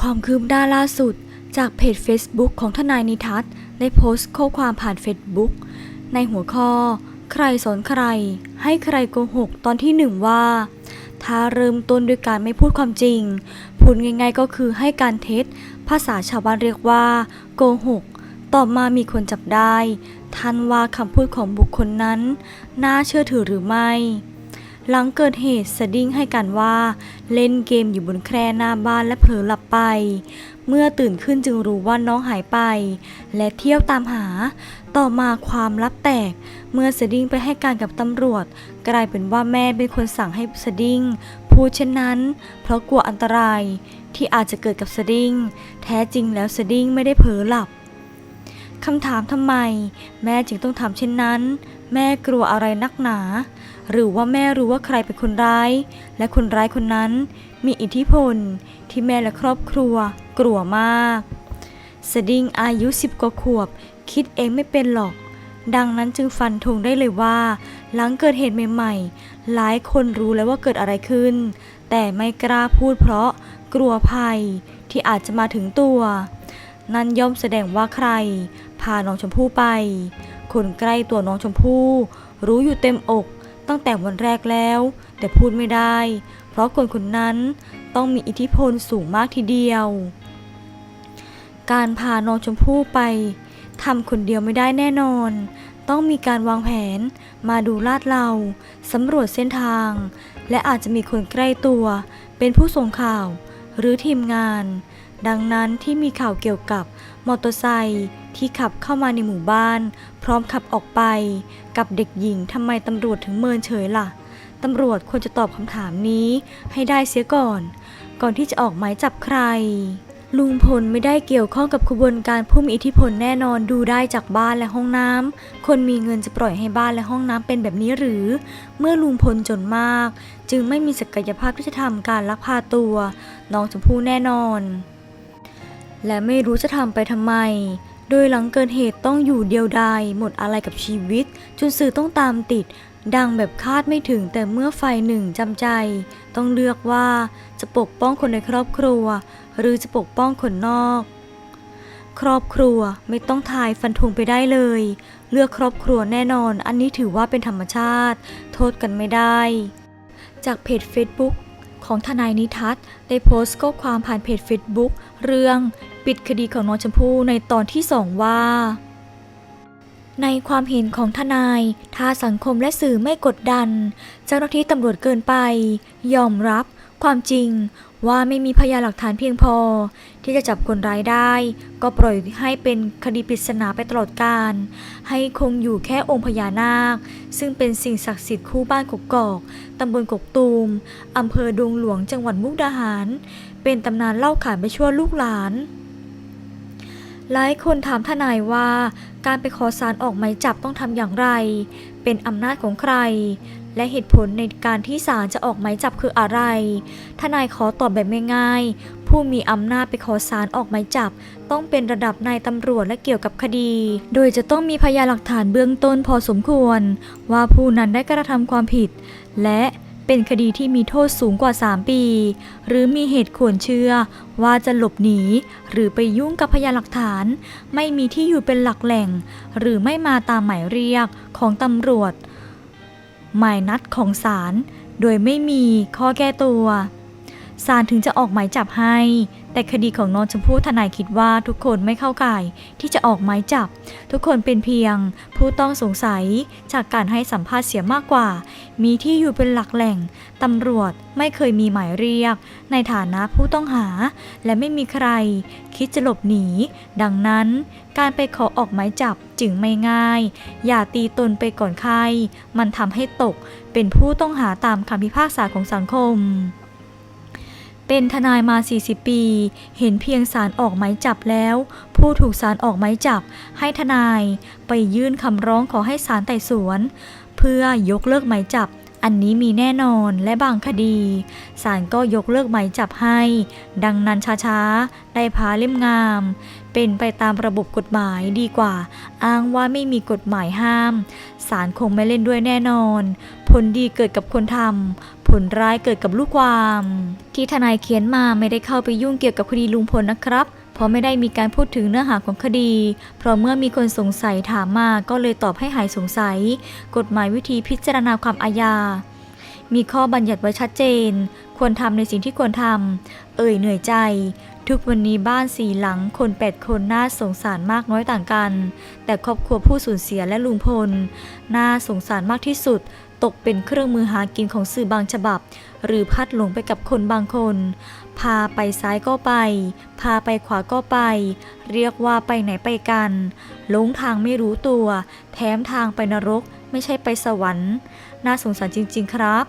ความคืบหน้าล่าสุด จากเพจ Facebook ของทนายนิทัศน์ได้โพสต์ข้อความผ่าน Facebook ในหัวข้อ ใครสอนใคร ให้ใครโกหกตอนที่หนึ่งว่า ถ้าเริ่มต้นด้วยการไม่พูดความจริงพูดง่ายๆก็คือให้การเท็จ ภาษาชาวบ้านเรียกว่า โกหกต่อมามีคนจับได้ ท่านว่าคำพูดของบุคคลนั้น น่าเชื่อถือหรือไม่ หลังเกิดเหตุสดิ้งให้การว่า เล่นเกมอยู่บนแคร่หน้าบ้านและเผลอหลับไป เมื่อตื่นขึ้นจึงรู้ว่าน้องหายไป และเที่ยวตามหา ต่อมาความลับแตก เมื่อสดิ้งไปให้การกับตำรวจ กลายเป็นว่าแม่เป็นคนสั่งให้สดิ้งพูดเช่นนั้น เพราะกลัวอันตรายที่อาจจะเกิดกับสดิ้งแท้จริงแล้วสดิ้งไม่ได้เผลอหลับคำถามทำไม แม่จึงต้องทำเช่นนั้น แม่กลัวอะไรนักหนา หรือว่าแม่รู้ว่าใครเป็นคนร้าย และคนร้ายคนนั้นมีอิทธิพลที่แม่และครอบครัวกลัวมาก สดิ้งอายุสิบกว่าขวบ คิดเองไม่เป็นหรอก ดังนั้นจึงฟันธงได้เลยว่า หลังเกิดเหตุใหม่ๆ หลายคนรู้แล้วว่าเกิดอะไรขึ้น แต่ไม่กล้าพูดเพราะกลัวภัยที่อาจจะมาถึงตัว นั่นย่อมแสดงว่าใคร พาน้องชมพู่ไป คนใกล้ตัวน้องชมพู่ รู้อยู่เต็มอก ตั้งแต่วันแรกแล้ว แต่พูดไม่ได้ เพราะคนคนนั้นต้องมีอิทธิพลสูงมากทีเดียว การพาน้องชมพู่ไปทำคนเดียวไม่ได้แน่นอน ต้องมีการวางแผนมาดูลาดเราสำรวจเส้นทาง และอาจจะมีคนใกล้ตัว เป็นผู้ส่งข่าวหรือทีมงาน ดังนั้นที่มีข่าวเกี่ยวกับมอเตอร์ไซค์ ที่ขับเข้ามาในหมู่บ้าน พร้อมขับออกไป กับเด็กหญิงทำไมตำรวจถึงเมินเฉยล่ะตำรวจควรจะตอบคำถามนี้ให้ได้เสียก่อน ก่อนที่จะออกหมายจับใคร ลุงพลไม่ได้เกี่ยวข้องกับขบวนการผู้มีอิทธิพลแน่นอนดูได้จากบ้านและห้องน้ำคนมีเงินจะปล่อยให้บ้านและห้องน้ำเป็นแบบนี้หรือ เมื่อลุงพลจนมาก จึงไม่มีศักยภาพที่จะทำการลักพาตัว น้องชมพู่แน่นอนและไม่รู้จะทำไปทำไม โดยหลังเกิดเหตุต้องอยู่เดียวดายหมดอะไรกับชีวิต จนสื่อต้องตามติด ดังแบบคาดไม่ถึงแต่เมื่อฝ่ายหนึ่งจำใจ ต้องเลือกว่าจะปกป้องคนในครอบครัว หรือจะปกป้องคนนอก ครอบครัวไม่ต้องทายฟันธงไปได้เลย เลือกครอบครัวแน่นอน อันนี้ถือว่าเป็นธรรมชาติ โทษกันไม่ได้ จากเพจ Facebook ของทนายนิทัศน์ได้โพสต์ข้อความผ่านเพจ Facebook เรื่อง ปิดคดีของน้องชมพู่ในตอนที่2ว่า ในความเห็นของทนาย ถ้าสังคมและสื่อไม่กดดัน เจ้าหน้าที่ตำรวจเกินไป ยอมรับความจริงว่าไม่มีพยานหลักฐานเพียงพอ ที่จะจับคนร้ายได้ ก็ปล่อยให้เป็นคดีปริศนาไปตลอดกาลให้คงอยู่แค่องค์พญานาค ซึ่งเป็นสิ่งศักดิ์สิทธิ์คู่บ้านกกอก ตำบลกกตูม อำเภอดงหลวงจังหวัดมุกดาหาร เป็นตำนานเล่าขานไปชั่วลูกหลาน หลายคนถามทนายว่าการไปขอสารออกหมายจับต้องทำอย่างไร เป็นอำนาจของใคร และเหตุผลในการที่ศาลจะออกหมายจับคืออะไร ทนายขอตอบแบบง่ายๆ ผู้มีอำนาจไปขอสารออกหมายจับ ต้องเป็นระดับนายตำรวจและเกี่ยวกับคดี โดยจะต้องมีพยานหลักฐานเบื้องต้นพอสมควร ว่าผู้นั้นได้กระทำความผิด และ เป็นคดีที่มีโทษสูงกว่า 3 ปี หรือมีเหตุควรเชื่อ ว่าจะหลบหนี หรือไปยุ่งกับพยานหลักฐาน ไม่มีที่อยู่เป็นหลักแหล่ง หรือไม่มาตามหมายเรียกของตำรวจ หมายนัดของศาลโดยไม่มีข้อแก้ตัวศาลถึงจะออกหมายจับให้ แต่คดีของน้องชมพู่ทนายคิดว่าทุกคนไม่เข้าข่ายที่จะออกหมายจับ ทุกคนเป็นเพียง ผู้ต้องสงสัยจากการให้สัมภาษณ์เสียมากกว่า มีที่อยู่เป็นหลักแหล่งตำรวจไม่เคยมีหมายเรียก ในฐานะผู้ต้องหา และไม่มีใคร คิดจะหลบหนี ดังนั้นการไปขอออกหมายจับจึงไม่ง่าย อย่าตีตนไปก่อนใคร มันทำให้ตกเป็นผู้ต้องหาตามคำพิพากษาของสังคม เป็นทนายมา 40 ปี เห็นเพียงสารออกหมายจับแล้ว ผู้ถูกสารออกหมายจับ ให้ทนายไปยื่นคำร้องขอให้ศาลไต่สวน เพื่อยกเลิกหมายจับ อันนี้มีแน่นอนและบางคดีศาลก็ยกเลิกหมายจับให้ ดังนั้นช้าๆ ได้พาเล่มงาม เป็นไปตามระบบกฎหมายดีกว่า อ้างว่าไม่มีกฎหมายห้ามศาลคงไม่เล่นด้วยแน่นอน ผลดีเกิดกับคนทำ ผลร้ายเกิดกับลูกความ ที่ทนายเขียนมาไม่ได้เข้าไปยุ่งเกี่ยวกับคดีลุงพลนะครับเพราะไม่ได้มีการพูดถึงเนื้อหาของคดี เพราะเมื่อมีคนสงสัยถามมาก็เลยตอบให้หายสงสัย กฎหมายวิธีพิจารณาความอาญา มีข้อบัญญัติไว้ชัดเจน ควรทำในสิ่งที่ควรทำ เอ่ยเหนื่อยใจ ทุกวันนี้บ้านสี่หลังคนแปดคนน่าสงสารมากน้อยต่างกัน แต่ครอบครัวผู้สูญเสียและลุงพล น่าสงสารมากที่สุด ตกเป็นเครื่องมือหากินของสื่อบางฉบับ หรือพัดหลงไปกับคนบางคน พาไปซ้ายก็ไป พาไปขวาก็ไป เรียกว่าไปไหนไปกันหลงทางไม่รู้ตัว แถมทางไปนรก ไม่ใช่ไปสวรรค์ น่าสงสารจริง ๆ ครับ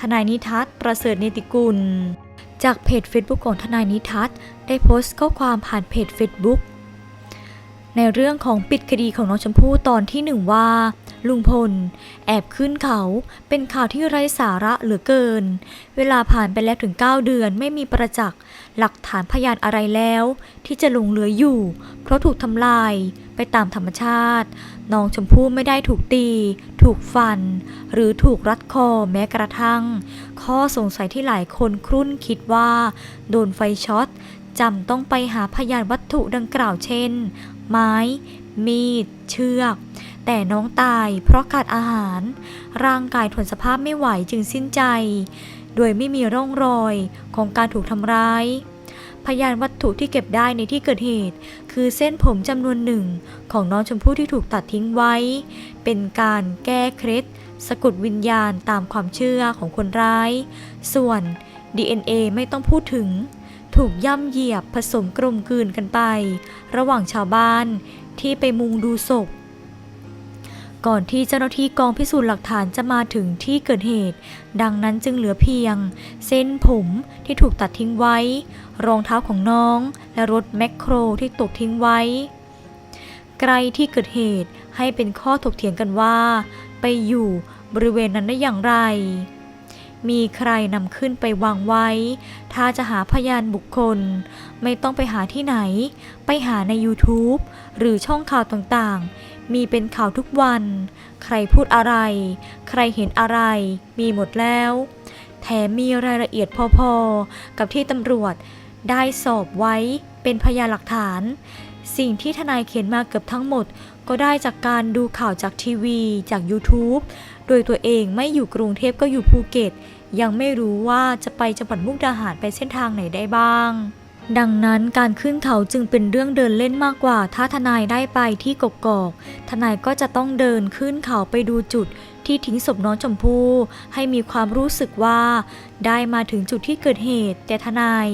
ทนายนิทัศน์ประเสริฐเนติกุล จากเพจ Facebook ของทนายนิทัศน์ได้โพสต์ข้อความผ่านเพจ Facebook ในเรื่องของปิดคดีของน้องชมพู่ตอนที่หนึ่งว่า ลุงพล แอบขึ้นเขาเป็นข่าวที่ไร้สาระเหลือเกิน เวลาผ่านไปแล้วถึง 9 เดือนไม่มีประจักษ์ หลักฐานพยานอะไรแล้ว ที่จะลงเหลืออยู่ เพราะถูกทำลายไปตามธรรมชาติ น้องชมพู่ไม่ได้ถูกตี ถูกฟัน หรือถูกรัดคอแม้กระทั่ง ข้อสงสัยที่หลายคนครุ่นคิดว่า โดนไฟช็อตจำต้องไปหาพยานวัตถุดังกล่าวเช่น ไม้ มีด เชือก แต่น้องตายเพราะขาดอาหาร ร่างกายทนสภาพไม่ไหวจึงสิ้นใจ โดยไม่มีร่องรอยของการถูกทำร้าย พยานวัตถุที่เก็บได้ในที่เกิดเหตุ คือเส้นผมจำนวนหนึ่งของน้องชมพู่ที่ถูกตัดทิ้งไว้ เป็นการแก้เคล็ดสะกดวิญญาณตามความเชื่อของคนร้าย ส่วน DNA ไม่ต้องพูดถึง ถูกย่ำเหยียบผสมกลมกลืนกันไป ระหว่างชาวบ้านที่ไปมุงดูศพ ก่อนที่เจ้าหน้าที่กองพิสูจน์หลักฐานจะมาถึงที่เกิดเหตุ ดังนั้นจึงเหลือเพียง เส้นผมที่ถูกตัดทิ้งไว้ รองเท้าของน้อง และรถแมคโครที่ตกทิ้งไว้ใกล้ที่เกิดเหตุให้เป็นข้อถกเถียงกันว่า ไปอยู่บริเวณนั้นได้อย่างไร มีใครนำขึ้นไปวางไว้ ถ้าจะหาพยานบุคคล ไม่ต้องไปหาที่ไหน ไปหาใน YouTube หรือช่องข่าวต่างๆ มีเป็นข่าวทุกวัน ใครพูดอะไร ใครเห็นอะไร มีหมดแล้ว แถมมีรายละเอียดพอๆ กับที่ตำรวจได้สอบไว้เป็นพยานหลักฐาน สิ่งที่ทนายเขียนมาเกือบทั้งหมด ก็ได้จากการดูข่าวจากทีวี จาก YouTube โดยตัวเองไม่อยู่กรุงเทพก็อยู่ภูเก็ต ยังไม่รู้ว่าจะไปจังหวัดมุกดาหารไปเส้นทางไหนได้บ้าง ดังนั้นการขึ้นเขาจึงเป็นเรื่องเดินเล่นมากกว่า ถ้าทนายได้ไปที่กกอก ทนายก็จะต้องเดินขึ้นเขาไปดูจุด ที่ทิ้งศพน้องชมพู่ให้มีความรู้สึกว่า ได้มาถึงจุดที่เกิดเหตุ แต่ทนาย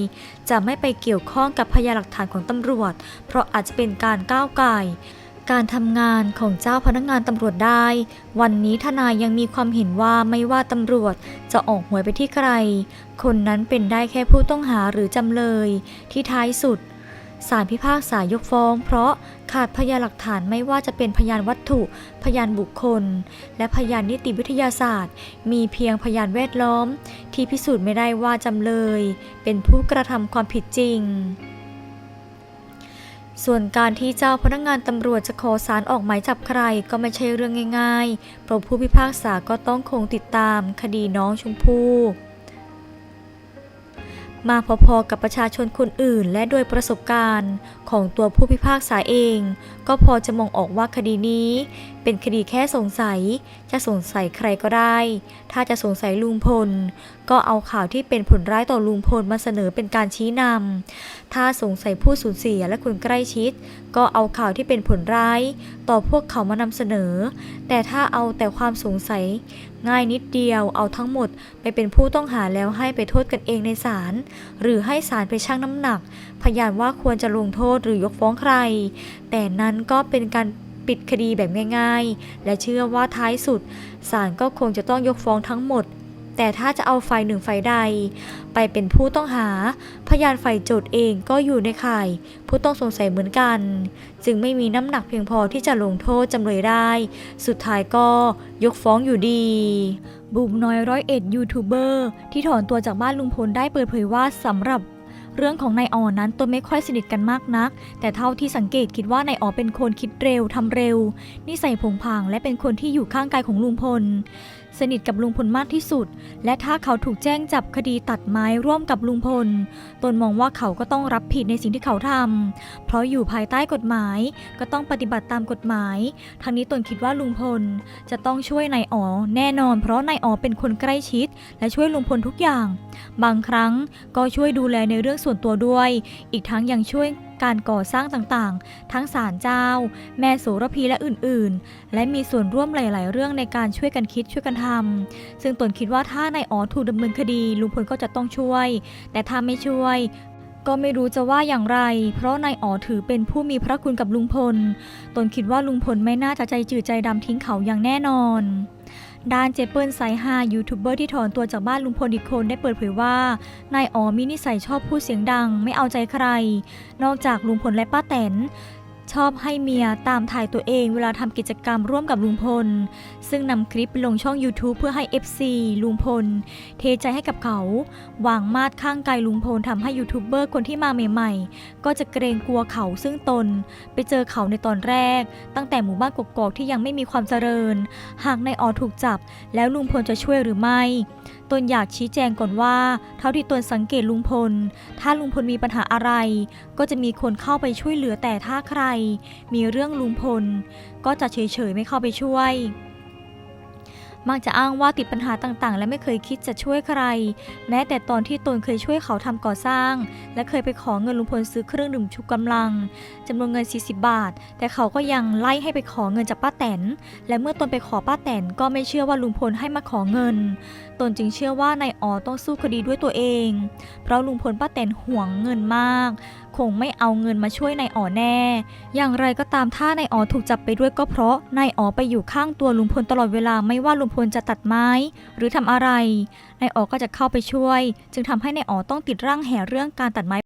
จะไม่ไปเกี่ยวข้องกับพยานหลักฐานของตำรวจ เพราะอาจจะเป็นการก้าวไก่การทำงานของเจ้าพนักงานตำรวจได้ วันนี้ทนายยังมีความเห็นว่าไม่ว่าตำรวจจะออกหวยไปที่ใคร คนนั้นเป็นได้แค่ผู้ต้องหาหรือจำเลย ที่ท้ายสุด ศาลพิพากษายกฟ้อง เพราะขาดพยานหลักฐานไม่ว่าจะเป็นพยานวัตถุ พยานบุคคล และพยานนิติวิทยาศาสตร์ มีเพียงพยานแวดล้อม ที่พิสูจน์ไม่ได้ว่าจำเลย เป็นผู้กระทำความผิดจริง ส่วนการที่เจ้าพนักงานตำรวจจะขอสารออกหมายจับใครก็ไม่ใช่เรื่องง่ายๆเพราะผู้พิพากษาก็ต้องคงติดตามคดีน้องชมพู่ มาพอๆกับประชาชนคนอื่น และโดยประสบการณ์ของตัวผู้พิพากษาเอง ก็พอจะมองออกว่าคดีนี้ เป็นคดีแค่สงสัย จะสงสัยใครก็ได้ ถ้าจะสงสัยลุงพล ก็เอาข่าวที่เป็นผลร้ายต่อลุงพลมาเสนอเป็นการชี้นำถ้าสงสัยผู้สูญเสียและคนใกล้ชิด ก็เอาข่าวที่เป็นผลร้าย ต่อพวกเขามานำเสนอ แต่ถ้าเอาแต่ความสงสัย ง่ายนิดเดียวเอาทั้งหมดไปเป็นผู้ต้องหาแล้วให้ไปโทษกันเองในศาลหรือให้ศาลไปชั่งน้ำหนัก พยานว่าควรจะลงโทษหรือยกฟ้องใคร แต่นั้นก็เป็นการปิดคดีแบบง่าย ๆ และเชื่อว่าท้ายสุดศาลก็คงจะต้องยกฟ้องทั้งหมด แต่ถ้าจะเอาฝ่ายหนึ่งฝ่ายใด ไปเป็นผู้ต้องหา พยานฝ่ายโจทย์เองก็อยู่ในข่าย ผู้ต้องสงสัยเหมือนกัน จึงไม่มีน้ำหนักเพียงพอที่จะลงโทษจำเลยได้ สุดท้ายก็ยกฟ้องอยู่ดีบูมน้อยร้อยเอ็ดยูทูบเบอร์ที่ถอนตัวจากบ้านลุงพลได้เปิดเผยว่าสำหรับ เรื่องของนายอ๋อนั้นตัวไม่ค่อยสนิทกันมากนัก แต่เท่าที่สังเกตคิดว่านายอ๋อเป็นคนคิดเร็วทำเร็ว นิสัยผงผางและเป็นคนที่อยู่ข้างกายของลุงพล สนิทกับลุงพลมากที่สุด และถ้าเขาถูกแจ้งจับคดีตัดไม้ร่วมกับลุงพล ตนมองว่าเขาก็ต้องรับผิดในสิ่งที่เขาทำเพราะอยู่ภายใต้กฎหมาย ก็ต้องปฏิบัติตามกฎหมาย ทั้งนี้ตนคิดว่าลุงพล จะต้องช่วยนายอ๋อแน่นอน เพราะนายอ๋อเป็นคนใกล้ชิด และช่วยลุงพลทุกอย่าง บางครั้งก็ช่วยดูแลในเรื่องส่วนตัวด้วย อีกทั้งยังช่วยการก่อสร้างต่างๆ ทั้งศาลเจ้า แม่โสระพีและอื่นๆ และมีส่วนร่วมหลาย ๆ เรื่องในการช่วยกันคิดช่วยกันทำซึ่งตนคิดว่าถ้านายอ๋อถูกดำเนินคดีลุงพลก็จะต้องช่วย แต่ถ้าไม่ช่วยก็ไม่รู้จะว่าอย่างไร เพราะนายอ๋อถือเป็นผู้มีพระคุณกับลุงพล ตนคิดว่าลุงพลไม่น่าจะใจจืดใจดำทิ้งเขาอย่างแน่นอน ด้านเจเปิลไซฮายูทูบเบอร์ที่ถอนตัวจากบ้านลุงพลอีกคนได้เปิดเผยว่านายอ๋อมีนิสัยชอบพูดเสียงดัง ไม่เอาใจใคร นอกจากลุงพลและป้าแตน ชอบให้เมียตามถ่ายตัวเองเวลาทำกิจกรรมร่วมกับลุงพล ซึ่งนำคลิปลงช่อง YouTube เพื่อให้ FC ลุงพล เทใจให้กับเขาวางมาดข้างกายลุงพลทำให้ยูทูบเบอร์คนที่มาใหม่ๆ ก็จะเกรงกลัวเขาซึ่งตน ไปเจอเขาในตอนแรก ตั้งแต่หมู่บ้านกกอกที่ยังไม่มีความเจริญ หากนายออถูกจับแล้วลุงพลจะช่วยหรือไม่ ตนอยากชี้แจงก่อนว่า เท่าที่ตนสังเกตลุงพล ถ้าลุงพลมีปัญหาอะไร ก็จะมีคนเข้าไปช่วยเหลือแต่ถ้าใคร มีเรื่องลุงพล ก็จะเฉยๆไม่เข้าไปช่วย มักจะอ้างว่าติดปัญหาต่างๆ และไม่เคยคิดจะช่วยใคร แม้แต่ตอนที่ตนเคยช่วยเขาทำก่อสร้าง และเคยไปขอเงินลุงพลซื้อเครื่องดื่มชูกำลังจำนวนเงิน 40 บาท แต่เขาก็ยังไล่ให้ไปขอเงินจากป้าแตน และเมื่อตนไปขอป้าแตนก็ไม่เชื่อว่าลุงพลให้มาขอเงิน ตนจึงเชื่อว่านายอ๋อต้องสู้คดีด้วยตัวเอง เพราะลุงพลป้าแตนห่วงเงินมาก คงไม่เอาเงินมาช่วยนายอ๋อแน่ อย่างไรก็ตามถ้านายอ๋อถูกจับไปด้วยก็เพราะนายอ๋อไปอยู่ข้างตัวลุงพลตลอดเวลาไม่ว่าลุงพลจะตัดไม้ หรือทำอะไรนายอ๋อก็จะเข้าไปช่วย จึงทำให้นายอ๋อต้องติดร่างแห่เรื่องการตัดไม้